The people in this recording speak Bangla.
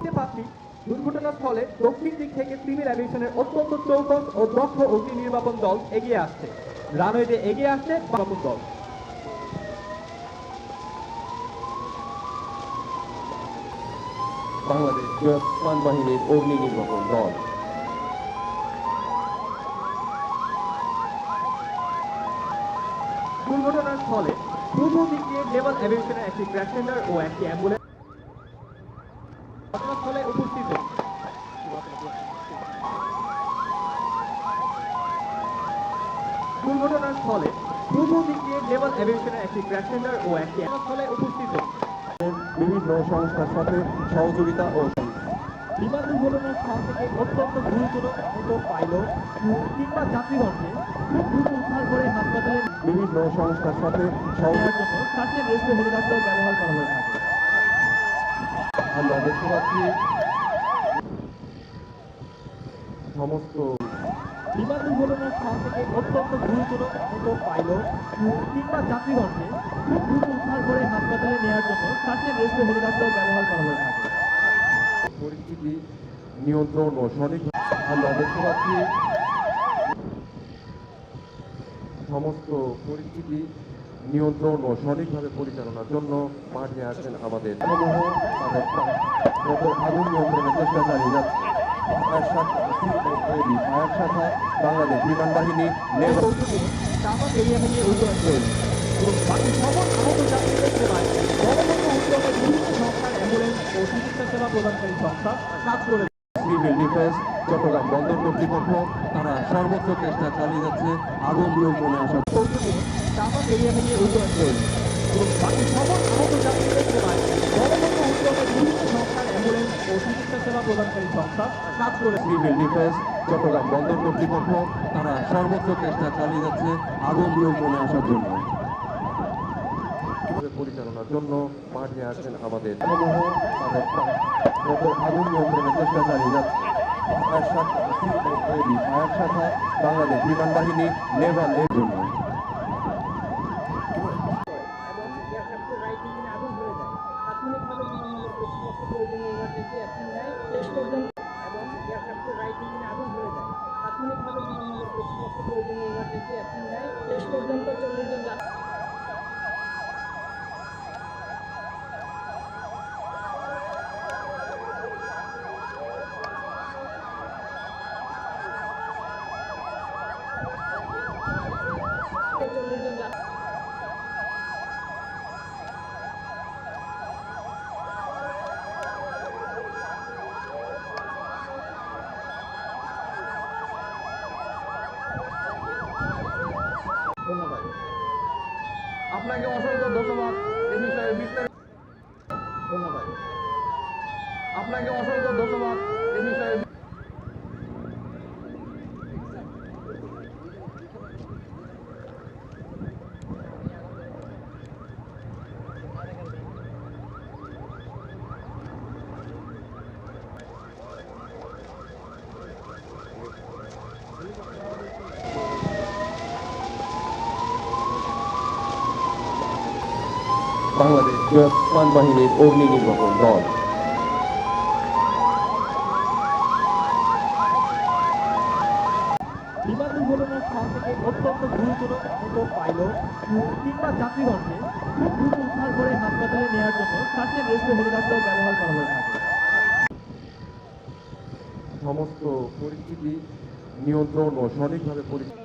দেখতে পাচ্ছি দুর্ঘটনার ফলে দক্ষিণ দিক থেকে সিভিল অ্যাভিয়েশনের অত্যন্ত চৌকস ও দক্ষ অগ্নি নির্বাপন দল এগিয়ে আসছে। রানওয়েতে এগিয়ে আসছে নির্বাপন দল। বাংলাদেশ বিমান বাহিনীর অগ্নি নির্বাপন দল। দুর্ঘটনার ফলে পূর্ব দিক দিয়ে নেভাল অ্যাভিয়েশনের একটি ক্র্যাশ ও একটি অ্যাম্বুলেন্স দুর্ঘটনার পূর্ব দিক দিয়ে নেভাল অ্যাভিয়েশনের একটি ক্র্যাশ ও একটি উপস্থিত বিভিন্ন সংস্থার সাথে সহযোগিতা ও বিমান দুর্ঘটনার স্থান থেকে অত্যন্ত গুরুতর আহত পাইলট কিংবা যাত্রীগণকে খুব দ্রুত উদ্ধার করে হাসপাতালে বিভিন্ন সংস্থার সাথে নেওয়ার সহযোগিতা জন্য রেস্কিউ হেলিকপ্টার ব্যবহার করা হয়ে থাকে। আমরা দেখতে পাচ্ছি সমস্ত বিমান দুর্ঘটনার স্থান থেকে অত্যন্ত গুরুতর আহত পাইলট কিংবা যাত্রীগণকে খুব দ্রুত উদ্ধার করে হাসপাতালে নেওয়ার জন্য সার্চেন রেস্কিউ হেলিকপ্টার ব্যবহার করা হয়ে থাকে। পরিস্থিতি নিয়ন্ত্রণ ও সঠিক আমরা দেখতে পাচ্ছি সমস্ত পরিস্থিতি নিয়ন্ত্রণ ও সঠিকভাবে পরিচালনার জন্য মাঠে আসেন আমাদের সমূহ আগুন নিয়ন্ত্রণের চেষ্টা চালিয়ে যাচ্ছে। শাখা বাংলাদেশ বিমান বাহিনী সিভিল ডিফেন্স, চট্টগ্রাম বন্দর কর্তৃপক্ষ, তারা সর্বোচ্চ চেষ্টা চালিয়ে যাচ্ছে। আগুন নিয়ন্ত্রণে আসার চাপাত এরিয়া থেকে উদ্ধার করে এবং বাকি সকল আহত যাত্রীদের সেবায় গণপূর্ণ উদ্যোগে বিভিন্ন সংস্থার অ্যাম্বুলেন্স ও চিকিৎসা সেবা প্রদানকারী সংস্থা কাজ করে সিভিল ডিফেন্স চট্টগ্রাম বন্দর কর্তৃপক্ষ তারা সর্বোচ্চ চেষ্টা চালিয়ে যাচ্ছে আগুন নিয়ন্ত্রণে আসার জন্য। পরিচালনার জন্য মাঠে আসেন আমাদের? আগুন নিয়ন্ত্রণের চেষ্টা চালিয়ে যাচ্ছে। ফায়ার শাখা বাংলাদেশ বিমান বাহিনী নেভাল এর জন্য। আপনাকে অসংখ্য ধন্যবাদ। এ বিষয়ে বিস্তারিত ধন্যবাদ। আপনাকে অসংখ্য ধন্যবাদ। এ বিষয়ে বাংলাদেশ বিমান বাহিনীর অগ্নি নির্বাপন দল। বিমান দুর্ঘটনার স্থান থেকে অত্যন্ত গুরুতর আহত পাইলট কিংবা যাত্রীগণকে খুব দ্রুত উদ্ধার করে হাসপাতালে নেওয়ার জন্য সার্চেন রেস্কিউ হেলিকপ্টার ব্যবহার করা হয়ে থাকে। সমস্ত পরিস্থিতি নিয়ন্ত্রণ ও সঠিকভাবে পরিচালনা